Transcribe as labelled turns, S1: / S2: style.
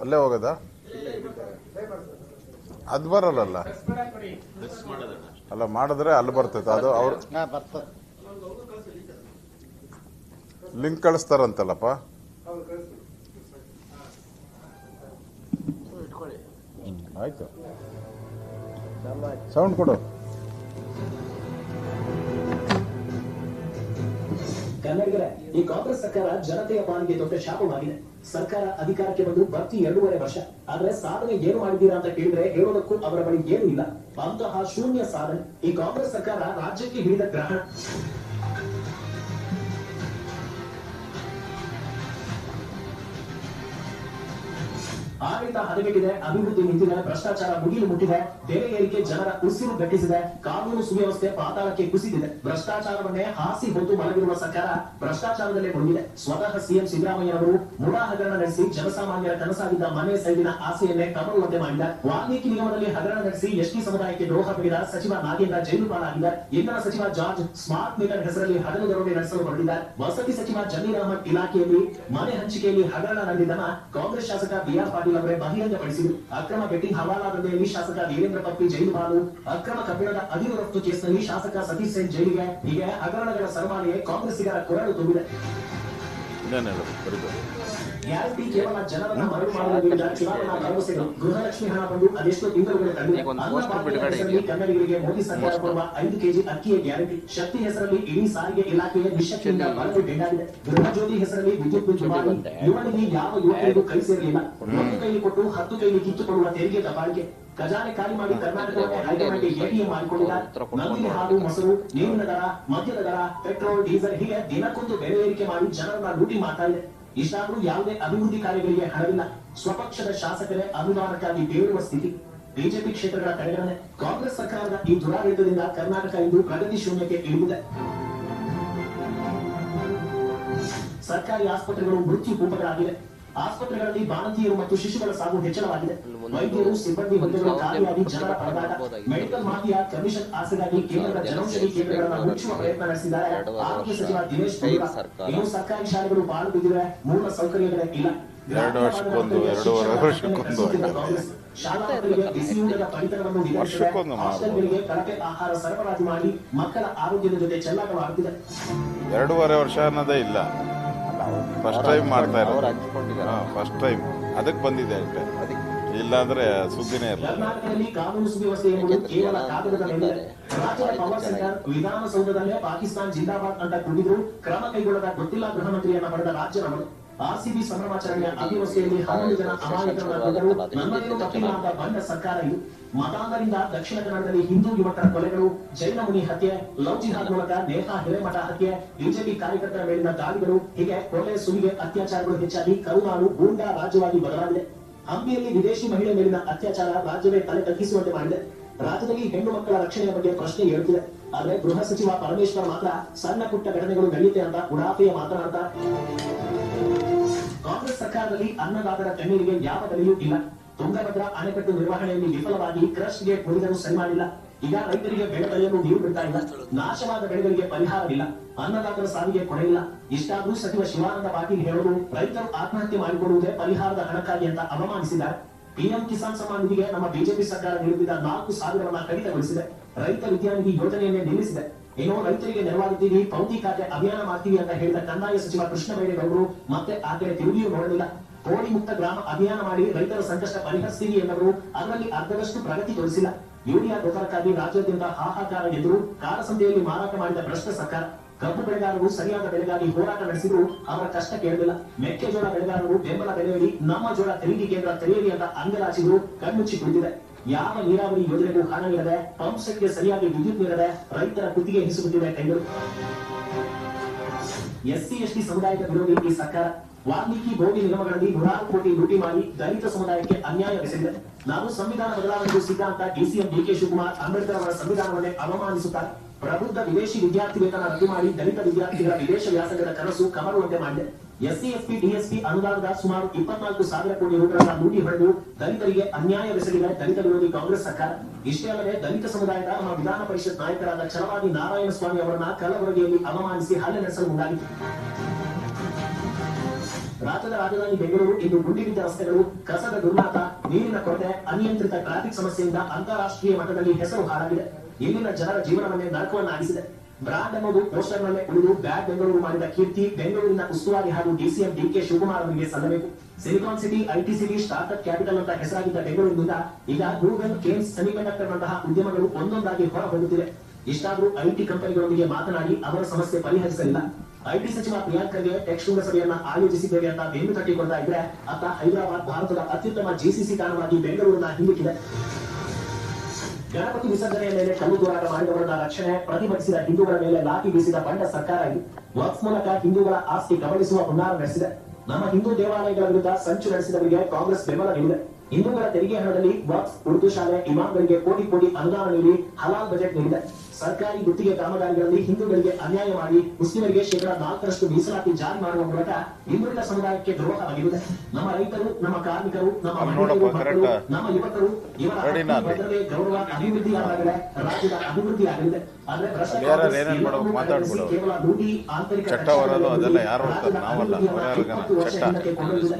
S1: ಅಲ್ಲೇ ಹೋಗೋದಾ? ಅದು ಬರಲ್ಲ ಅಲ್ಲ ಮಾಡಿದ್ರೆ ಅಲ್ಲಿ ಬರ್ತೈತೆ. ಅದು ಅವ್ರು ಲಿಂಕ್ ಕಳಿಸ್ತಾರಂತಲ್ಲಪ್ಪ? ಆಯ್ತು. ಸೌಂಡ್ ಕೊಡು.
S2: ಕನ್ನಡಿಗರೇ ಈ ಕಾಂಗ್ರೆಸ್ ಸರ್ಕಾರ ಜನತೆಯ ಪಾಲಿಗೆ ದೊಡ್ಡ ಶಾಪವಾಗಿದೆ. ಸರ್ಕಾರ ಅಧಿಕಾರಕ್ಕೆ ಬಂದು ಬರ್ತಿ ಎರಡೂವರೆ ವರ್ಷ. ಆದ್ರೆ ಸಾಧನೆ ಏನು ಮಾಡಿದ್ದೀರಾ ಅಂತ ಕೇಳಿದ್ರೆ ಹೇಳೋದಕ್ಕೂ ಅವರ ಬಳಿ ಏನು ಇಲ್ಲ. ಅಂತಹ ಶೂನ್ಯ ಸಾಧನೆ ಈ ಕಾಂಗ್ರೆಸ್ ಸರ್ಕಾರ ರಾಜ್ಯಕ್ಕೆ ಹಿಡಿದ ಗ್ರಹಣ. ಆಡಳಿತ ಹದಗೆಟ್ಟಿದೆ ಅಭಿವೃದ್ಧಿ ನಿಂತಿದೆ, ಭ್ರಷ್ಟಾಚಾರ ಮುಗಿಲು ಮುಟ್ಟಿದೆ, ಬೆಲೆ ಏರಿಕೆ ಜನರ ಉಸಿರು ಗಟ್ಟಿಸಿದೆ, ಕಾನೂನು ಸುವ್ಯವಸ್ಥೆ ಪಾತಾಳಕ್ಕೆ ಕುಸಿದಿದೆ. ಭ್ರಷ್ಟಾಚಾರವನ್ನೇ ಹಾಸಿ ಹೊತ್ತು ಮಲಗಿರುವ ಸರ್ಕಾರ ಭ್ರಷ್ಟಾಚಾರದಲ್ಲೇ ಮುಳುಗಿದೆ. ಸ್ವತಃ ಸಿಎಂ ಸಿದ್ದರಾಮಯ್ಯನವರು ಮುಡಾ ಹಗರಣ ನಡೆಸಿ ಜನಸಾಮಾನ್ಯರ ಕನಸಾಗಿದ್ದ ಮನೆ ಸೈದಿನ ಆಸೆಯನ್ನೇ ಕಮರುವಂತೆ ಮಾಡಿದ. ವಾಲ್ಮೀಕಿ ನಿಗಮದಲ್ಲಿ ಹಗರಣ ನಡೆಸಿ ಎಸ್ಟಿ ಸಮುದಾಯಕ್ಕೆ ದ್ರೋಹ ಬಗೆದ ಸಚಿವ ನಾಗೇಂದ್ರ ಜೈಲು ಪಾಲಾಗಿದ್ದ ಇಂಧನ ಸಚಿವ ಜಾರ್ಜ್ ಸ್ಮಾರ್ಟ್ ಮೀಟರ್ ಹೆಸರಲ್ಲಿ ಹಗಲು ದರೋಡೆ ನಡೆಸಲು ಹೊರಟಿದ್ದಾರೆ ವಸತಿ ಸಚಿವ ಜಮೀರ್ ಅಹಮದ್ ಇಲಾಖೆಯಲ್ಲಿ ಮನೆ ಹಂಚಿಕೆಯಲ್ಲಿ ಹಗರಣ ನಡೆದಿದ್ದನ್ನ ಕಾಂಗ್ರೆಸ್ ಶಾಸಕ ಬಿಆರ್ ಪಾಟೀಲ್ ಅವರೇ ಬಹಿರಂಗಪಡಿಸಿದರು ಅಕ್ರಮ ಬೆಟ್ಟಿಂಗ್ ಹವಾಲಾ ದಂಧೆಯಲ್ಲಿ ಶಾಸಕ ವೀರೇಂದ್ರ ಪಪ್ಪಿ ಜೈಲು ಬಾಲು ಅಕ್ರಮ ಕಬ್ಬಿಣದ ಅದಿರು ರಫ್ತು ಕೇಸ್ನಲ್ಲಿ ಶಾಸಕ ಸತೀಶ್ ಸೇನ್ ಜೈಲಿಗೆ. ಹೀಗೆ ಹಗರಣಗಳ ಸರಮಾಲೆಯೇ ಕಾಂಗ್ರೆಸ್ಸಿಗರ ಕೊರಳು ತುಂಬಿದೆ.
S1: ಇನ್ನೇನು ಹೇಳು ಬರೀಬೋದು.
S3: ಈಗ ಒಂದು
S2: ಭಾಗ್ಯ
S3: ಬಿಡುಗಡೆ
S2: ಹೆಸರಲ್ಲಿ ಕನ್ನಡಿಗರಿಗೆ ಮೋದಿ ಸರ್ಕಾರ ಕೊಡುವ ಐದು ಕೆಜಿ ಅಕ್ಕಿಯ ಗ್ಯಾರಂಟಿ. ಶಕ್ತಿ ಹೆಸರಲ್ಲಿ ಇಡೀ ಸಾರಿಗೆ ಇಲಾಖೆಯ ನಿಶಕ್ತಿಯಿಂದ ಬೆಂಡಾಗಿದೆ ಜ್ಯೋತಿ ಹೆಸರಲ್ಲಿ ವಿದ್ಯುತ್ ದುಬಾರಿ ಯುವನಿಗೆ ಯಾವ ಯುವಕರಿಗೂ ಕೈ ಸೇರಲಿಲ್ಲ. ಒಂದು ಕೈಲಿ ಕೊಟ್ಟು ಹತ್ತು ಕೈಲಿ ಕಿತ್ತುಕೊಳ್ಳುವ ತೆರಿಗೆ ದಬ್ಬಾಳಿಕೆ. ಖಜಾನೆ ಖಾಲಿ ಮಾಡಿ ಕರ್ನಾಟಕಕ್ಕೆ ಹೈಕಮಾಂಡ್ಗೆ ಎಟಿಎಂ ಮಾಡಿಕೊಂಡಿದ್ದ ನಂದಿನಿ ಹಾಲು ಮೊಸರು ನೀರಿನ ದರ ಮದ್ಯದ ದರ ಪೆಟ್ರೋಲ್ ಡೀಸೆಲ್ ಹೀಗೆ ದಿನಕ್ಕೊಂದು ಬೆಲೆ ಏರಿಕೆ ಮಾಡಿ ಜನರನ್ನ ಲೂಟಿ ಮಾಡ್ತಾ ಇದೆ. ಇಷ್ಟಾದ್ರೂ ಯಾವುದೇ ಅಭಿವೃದ್ಧಿ ಕಾರ್ಯಗಳಿಗೆ ಹಣವಿಲ್ಲ. ಸ್ವಪಕ್ಷದ ಶಾಸಕರೇ ಅನುದಾನಕ್ಕಾಗಿ ಬೇಡುವ ಸ್ಥಿತಿ. ಬಿಜೆಪಿ ಕ್ಷೇತ್ರಗಳ ಕಡೆಗಣನೆ. ಕಾಂಗ್ರೆಸ್ ಸರ್ಕಾರದ ಈ ದುರಾಡಳಿತದಿಂದ ಕರ್ನಾಟಕ ಇಂದು ಪ್ರಗತಿ ಶೂನ್ಯಕ್ಕೆ ಇಳಿದಿದೆ. ಸರ್ಕಾರಿ ಆಸ್ಪತ್ರೆಗಳು ಮೃತ್ಯು ಕೂಪಗಳಾಗಿವೆ. ಆಸ್ಪತ್ರೆಗಳಲ್ಲಿ ಬಾಣಂತಿಯರು ಮತ್ತು ಶಿಶುಗಳ ಸಾವು ಹೆಚ್ಚಳವಾಗಿದೆ. ವೈದ್ಯರು ಸಿಬ್ಬಂದಿ ಹುದ್ದೆಗಳು ಖಾಲಿಯಾಗಿ ಜನರ ಪರದಾಟ ಮೆಡಿಕಲ್ ಮಾಫಿಯಾ ಕಮಿಷನ್ ಆಸೆಗಾಗಿ ಕೇಂದ್ರದ ಜನೌಷಧಿ ಕೇಂದ್ರಗಳನ್ನು ಮುಚ್ಚುವ ಪ್ರಯತ್ನ ನಡೆಸಿದ್ದಾರೆ. ಆರೋಗ್ಯ ಸಚಿವ ದಿನೇಶ್ ಗುಂಡೂರಾವ್ ಇನ್ನು ಸರ್ಕಾರಿ. ಶಾಲೆಗಳು ಬಾಳು ಬಿದ್ದಿವೆ? ಮೂಲ ಸೌಕರ್ಯಗಳೇ ಇಲ್ಲ.
S1: ಎರಡು ವರ್ಷಕ್ಕೊಂದು, ಎರಡೂವರೆ ವರ್ಷಕ್ಕೊಂದು ವರ್ಷಕ್ಕೊಂದು ಮಾಡ್ಬೋದು.
S2: ಹಾಸ್ಟೆಲ್ಗಳಿಗೆ ಕಳಪೆ ಆಹಾರ ಸರಬರಾಜು ಮಾಡಿ ಮಕ್ಕಳ ಆರೋಗ್ಯದ ಜೊತೆ ಚೆಲ್ಲಾಟವಾಡುತ್ತಿದೆ.
S1: ಎರಡೂವರೆ ವರ್ಷ ಅನ್ನೋದೇ ಇಲ್ಲ. ಫಸ್ಟ್ ಟೈಮ್ ಮಾಡ್ತಾ
S3: ಇರೋ
S1: ಇರೋದು
S3: ಹಂಚ್ಕೊಂಡಿದ್ದಾರೆ.
S1: ಹಾಂ ಫಸ್ಟ್ ಟೈಮ್ ಅದಕ್ಕೆ ಬಂದಿದೆ ಅಷ್ಟೇ.
S3: ಅದಕ್ಕೆ.
S1: ಇಲ್ಲಾಂದ್ರೆ ಸುದ್ದಿನೇ ಇರಲ್ಲ
S2: ಕರ್ನಾಟಕದಲ್ಲಿ ಕಾನೂನು ಸುವ್ಯವಸ್ಥೆ ಎಂಬುದು ಕೇವಲ ಕಾಗದದ ಮೇಲಿದೆ ರಾಜ್ಯದ ಪವರ್ ಸೆಂಟರ್ ವಿಧಾನಸೌಧದಲ್ಲೇ ಪಾಕಿಸ್ತಾನ ಜಿಂದಾಬಾದ್ ಅಂತ ಕೂಗಿದ್ರು ಕ್ರಮ ಕೈಗೊಳ್ಳದ ಗೊತ್ತಿಲ್ಲ ಗೃಹ ಮಂತ್ರಿಯನ್ನ ಪಡೆದ ರಾಜ್ಯ ನಮ್ಮದು ಆರ್ಸಿಬಿ ಸಂಭ್ರಮಾಚರಣೆಯ ಅಭಿವೃದ್ಧಿಯಲ್ಲಿ ಹನ್ನೊಂದು ಜನ ಅಮಾಯಕರಾಗಿದ್ದರು. ಕೊಂದರು ತಪ್ಪಿಲ್ಲದ ಬಂದ ಸರ್ಕಾರವು ಮತಾಂಧರಿಂದ ದಕ್ಷಿಣ ಕನ್ನಡದಲ್ಲಿ ಹಿಂದೂ ಯುವಕರ ಕೊಲೆಗಳು ಜೈನ ಮುನಿ ಹತ್ಯೆ, ಲವ್ ಜಿಹಾದ್ ಮೂಲಕ ನೇಹಾ ಹಿರೇಮಠ ಹತ್ಯೆ, ಬಿಜೆಪಿ ಕಾರ್ಯಕರ್ತರ ಮೇಲಿನ ದಾಳಿಗಳು, ಹೀಗೆ ಕೊಲೆ, ಸುಲಿಗೆ, ಅತ್ಯಾಚಾರಗಳು ಹೆಚ್ಚಾಗಿ ಕರುನಾಡು ಗೂಂಡಾ ರಾಜ್ಯವಾಗಿ ಬದಲಾಗಿದೆ. ಹಂಪಿಯಲ್ಲಿ ವಿದೇಶಿ ಮಹಿಳೆ ಮೇಲಿನ ಅತ್ಯಾಚಾರ ರಾಜ್ಯವೇ ತಲೆ ತಗ್ಗಿಸುವಂತೆ ಮಾಡಿದೆ. ರಾಜ್ಯದಲ್ಲಿ ಹೆಣ್ಣು ಮಕ್ಕಳ ರಕ್ಷಣೆಯ ಬಗ್ಗೆ ಪ್ರಶ್ನೆ ಏಳುತ್ತಿದೆ ಆದರೆ ಗೃಹ ಸಚಿವ ಪರಮೇಶ್ವರ್ ಮಾತ್ರ ಸಣ್ಣ ಪುಟ್ಟ ಘಟನೆಗಳು ನಡೆಯುತ್ತೆ ಅಂತ ಉಡಾಫೆಯ ಮಾತನಾಡ್ತಾ ಕಾಂಗ್ರೆಸ್ ಸರ್ಕಾರದಲ್ಲಿ ಅನ್ನದಾತರ ಕಣ್ಣೀರಿಗೆ ಯಾವ ಬೆಲೆಯೂ ಇಲ್ಲ. ತುಂಗಭದ್ರಾ ಅಣೆಕಟ್ಟು ನಿರ್ವಹಣೆಯಲ್ಲಿ ವಿಫಲವಾಗಿ ಕ್ರಸ್ಟ್ಗೆ ಕುಡಿದರೂ ಸರಿ ಮಾಡಿಲ್ಲ. ಈಗ ರೈತರಿಗೆ ಬೆಳೆ ಬೆಳೆಯಲು ನೀರು ಬಿಡ್ತಾ ಇಲ್ಲ. ನಾಶವಾದ ಬೆಳೆಗಳಿಗೆ ಪರಿಹಾರವಿಲ್ಲ. ಅನ್ನದಾತರ ಸಾವಿಗೆ ಕೊಡೆಯಿಲ್ಲ ಇಷ್ಟಾದ್ರೂ ಸಚಿವ ಶಿವಾನಂದ ಪಾಟೀಲ್ ಹೇಳಲು ರೈತರು ಆತ್ಮಹತ್ಯೆ ಮಾಡಿಕೊಳ್ಳುವುದೇ ಪರಿಹಾರದ ಹಣಕ್ಕಾಗಿ ಅಂತ ಅವಮಾನಿಸಿದ್ದಾರೆ. ಪಿಎಂ ಕಿಸಾನ್ ಸಮ್ಮಾನ್ ನಿಧಿಗೆ ನಮ್ಮ ಬಿಜೆಪಿ ಸರ್ಕಾರ ನೀಡುತ್ತಿದ್ದ ನಾಲ್ಕು ಸಾವಿರವನ್ನ ಕಡಿತಗೊಳಿಸಿದೆ. ರೈತ ವಿದ್ಯಾನಿಧಿ ಯೋಜನೆಯನ್ನೇ ನಿಲ್ಲಿಸಿದೆ. ಇನ್ನು ರೈತರಿಗೆ ನೆರವಾಗುತ್ತೀವಿ ಪೌತಿ ಖಾತೆ ಅಭಿಯಾನ ಮಾಡ್ತೀವಿ ಅಂತ ಹೇಳಿದ ಕಂದಾಯ ಸಚಿವ ಕೃಷ್ಣ ಬೈರೇಗೌಡರು ಮತ್ತೆ ಆ ಕಡೆ ತಿರುಗಿಯೂ ನೋಡಲಿಲ್ಲ. ಕೋಡಿ ಮುಕ್ತ ಗ್ರಾಮ ಅಭಿಯಾನ ಮಾಡಿ ರೈತರ ಸಂಕಷ್ಟ ಪರಿಹರಿಸ್ತೀವಿ ಎಂದರು ಅದರಲ್ಲಿ ಅರ್ಧದಷ್ಟು ಪ್ರಗತಿ ತೋರಿಸಿಲ್ಲ. ಯೂರಿಯಾ ಗೊಬ್ಬರಕ್ಕಾಗಿ ರಾಜ್ಯಾದ್ಯಂತ ಹಾಹಾಕಾರ ಎದುರು ಕಾರಸಂತೆಯಲ್ಲಿ ಮಾರಾಟ ಮಾಡಿದ ಭ್ರಷ್ಟ ಸರ್ಕಾರ. ಕಬ್ಬು ಬೆಳೆಗಾರರು ಸರಿಯಾದ ಬೆಳೆಗಾಗಿ ಹೋರಾಟ ನಡೆಸಿದ್ರು, ಅವರ ಕಷ್ಟ ಕೇಳಲಿಲ್ಲ ಮೆಕ್ಕೆಜೋಳ ಬೆಳೆಗಾರರು ಬೆಂಬಲ ಬೆಲೆಯಲ್ಲಿ ನಮ್ಮ ಜೋಳ ಖರೀದಿ ಕೇಂದ್ರ ತೆರೆಯಲಿ ಅಂತ ಅಂಗಲಾಚಿದ್ರು ಕಣ್ಮುಚ್ಚಿ ಕುಳಿತಿದೆ. ಯಾವ ನೀರಾವರಿ ಯೋಜನೆಗೂ ಹಣ ಪಂಪ್ಸೆಟ್ಗೆ ಪಂಪ್ ಸೆಟ್ಗೆ ಸರಿಯಾಗಿ ವಿದ್ಯುತ್ ನೀಡದೆ ರೈತರ ಕುತ್ತಿಗೆ ಹಿಸುಗುತ್ತಿದೆ ಕೈಗಳು. ಎಸ್ಸಿ, ಎಸ್ಟಿ ಸಮುದಾಯದ ವಿರೋಧಿ ಈ ಸರ್ಕಾರ ವಾಲ್ಮೀಕಿ ಭೋಗಿ ನಿಗಮಗಳಲ್ಲಿ ನೂರಾರು ಕೋಟಿ ಲೂಟಿ ಮಾಡಿ ದಲಿತ ಸಮುದಾಯಕ್ಕೆ ಅನ್ಯಾಯವೆಸಗಿದೆ ನಾವು ಸಂವಿಧಾನ ಬದಲಾವಣೆಗೂ ಸಿದ್ಧ ಅಂತ ಡಿಸಿಎಂ ಡಿಕೆ ಶಿವಕುಮಾರ್ ಅಂಬೇಡ್ಕರ್ ಅವರ ಸಂವಿಧಾನವನ್ನೇ ಅವಮಾನಿಸುತ್ತಾರೆ. ಪ್ರಬುದ್ಧ ವಿದೇಶಿ ವಿದ್ಯಾರ್ಥಿ ವೇತನ ರದ್ದು ಮಾಡಿ ದಲಿತ ವಿದ್ಯಾರ್ಥಿಗಳ ವಿದೇಶ ವ್ಯಾಸಂಗದ ಕನಸು ಕಮರುವಂತೆ ಮಾಡಿದೆ. ಎಸ್ಸಿ ಎಸ್ಪಿ ಡಿಎಸ್ಪಿ ಅನುದಾನದ ಸುಮಾರು ಇಪ್ಪತ್ನಾಲ್ಕು ಸಾವಿರ ಕೋಟಿ ರೂಪಾಯಿಗಳ ಲೂಟಿ ಹೊಡೆದು ದಲಿತರಿಗೆ ಅನ್ಯಾಯವೆಸಗಿದೆ ದಲಿತ ವಿರೋಧಿ ಕಾಂಗ್ರೆಸ್ ಸರ್ಕಾರ. ಇಷ್ಟೇ ಅಲ್ಲದೆ ದಲಿತ ಸಮುದಾಯದ ನಮ್ಮ ವಿಧಾನ ಪರಿಷತ್ ನಾಯಕರಾದ ಚಲವಾದಿ ನಾರಾಯಣ ಸ್ವಾಮಿ ಅವರನ್ನ ಕಲಬುರಗಿಯಲ್ಲಿ ಅವಮಾನಿಸಿ ಹಲ್ಲೆ ನಡೆಸಲು ಮುಂದಾಗಿತ್ತು. ರಾಜ್ಯದ ರಾಜಧಾನಿ ಬೆಂಗಳೂರು ಇಂದು ಗುಂಡಿ ಬಿದ್ದ ರಸ್ತೆಗಳು, ಕಸದ ದುರ್ನಾತ, ನೀರಿನ ಕೊರತೆ, ಅನಿಯಂತ್ರಿತ ಟ್ರಾಫಿಕ್ ಸಮಸ್ಯೆಯಿಂದ ಅಂತಾರಾಷ್ಟ್ರೀಯ ಮಟ್ಟದಲ್ಲಿ ಹೆಸರು ಹಾಳಾಗಿದೆ. ಇಲ್ಲಿನ ಜನರ ಜೀವನವನ್ನೇ ನರಕವನ್ನಾಗಿಸಿದೆ. ಬ್ರಾಂಡ್ ಅನ್ನೋದು ಪೋಸ್ಟರ್ ನಲ್ಲೇ ಉಳಿದು ಬ್ಯಾಗ್ ಬೆಂಗಳೂರು ಮಾಡಿದ ಕೀರ್ತಿ ಬೆಂಗಳೂರಿನ ಉಸ್ತುವಾರಿ ಹಾಗೂ ಡಿಸಿಎಂ ಡಿ ಕೆ ಶಿವಕುಮಾರ್ ಅವರಿಗೆ ಸಲ್ಲಬೇಕು. Silicon city, IT city, startup capital ಅಂತ ಹೆಸರಾಗಿದ್ದ ಬೆಂಗಳೂರಿನಿಂದ ಈಗ ಗೂಗಲ್, ಕೇಮ್ಸ್ ಸೆಮಿಕಂಡಕ್ಟರ್ನಂತಹ ಉದ್ಯಮಗಳು ಒಂದೊಂದಾಗಿ ಹೊರ ಇಷ್ಟಾದರೂ ಐಟಿ ಕಂಪನಿಗಳೊಂದಿಗೆ ಮಾತನಾಡಿ ಅವರ ಸಮಸ್ಯೆ ಪರಿಹರಿಸಲಿಲ್ಲ. ಐಟಿ ಸಚಿವ ಪ್ರಿಯಾಂಕ್ ಖರ್ಗೆ ಟೆಕ್ ಶೃಂಗಸಭೆಯನ್ನ ಆಯೋಜಿಸಿದ್ದೇವೆ ಅಂತ ಬೆನ್ನು ತಟ್ಟಿಕೊಳ್ತಾ ಇದ್ರೆ ಅತ್ತ ಹೈದರಾಬಾದ್ ಭಾರತದ ಅತ್ಯುತ್ತಮ ಜಿಸಿಸಿ ತಾಣವಾಗಿ ಬೆಂಗಳೂರಿನ ಹಿಂದಿಕ್ಕಿದೆ. ಗಣಪತಿ ವಿಸರ್ಜನೆಯ ಮೇಲೆ ಕಲ್ಲು ತೂರಾಟ ಮಾಡಿದವರನ್ನ ರಕ್ಷಣೆ ಪ್ರತಿಭಟಿಸಿದ ಹಿಂದೂಗಳ ಮೇಲೆ ಲಾಠಿ ಬೀಸಿದ ಬಂಡ ಸರ್ಕಾರ ಇದು. ಮೂಲಕ ಹಿಂದೂಗಳ ಆಸ್ತಿ ಗಮನಿಸುವ ಹುನ್ನಾರ ನಡೆಸಿದೆ. ನಮ್ಮ ಹಿಂದೂ ದೇವಾಲಯಗಳ ವಿರುದ್ಧ ಸಂಚು ನಡೆಸಿದವರಿಗೆ ಕಾಂಗ್ರೆಸ್ ಬೆಂಬಲ ನೀಡಿದೆ ಹಿಂದೂಗಳ ತೆರಿಗೆ ಹಣದಲ್ಲಿ ವಕ್ಸ್ ಉರ್ದು ಶಾಲೆ ಇಮಾಮ್ಗಳಿಗೆ ಕೋಟಿ ಕೋಟಿ ಅನುದಾನ ನೀಡಿ ಹಲಾಲ್ ಬಜೆಟ್ ನೀಡಿದೆ. ಸರ್ಕಾರಿ ಗುತ್ತಿಗೆ ಕಾಮಗಾರಿಗಳಲ್ಲಿ ಹಿಂದೂಗಳಿಗೆ ಅನ್ಯಾಯ ಮಾಡಿ ಮುಸ್ಲಿಮರಿಗೆ ಶೇಕಡಾ ನಾಲ್ಕರಷ್ಟು ಮೀಸಲಾತಿ ಜಾರಿ ಮಾಡುವ ಮೂಲಕ ಹಿಂದುಳಿದ ಸಮುದಾಯಕ್ಕೆ ದ್ರೋಹವಾಗಿರುತ್ತದೆ. ನಮ್ಮ ರೈತರು ನಮ್ಮ ಕಾರ್ಮಿಕರು ನಮ್ಮ ಮಹಿಳೆಯರು, ಮಕ್ಕಳು, ನಮ್ಮ ಯುವಕರು ಇವರ ಗೌರವ ಅಭಿವೃದ್ಧಿ ಆದಾಗಲೇ ರಾಜ್ಯದ ಅಭಿವೃದ್ಧಿ ಆಗಲಿದೆ. ಆದ್ರೆ ಕೇವಲ ಲೂಟಿ, ಆಂತರಿಕ
S1: ಚಟ್ಟ ಅದೆಲ್ಲ ಯಾರು ನಾವಲ್ಲ.
S2: ಕೊಂಡೊಯ್ದಿದೆ.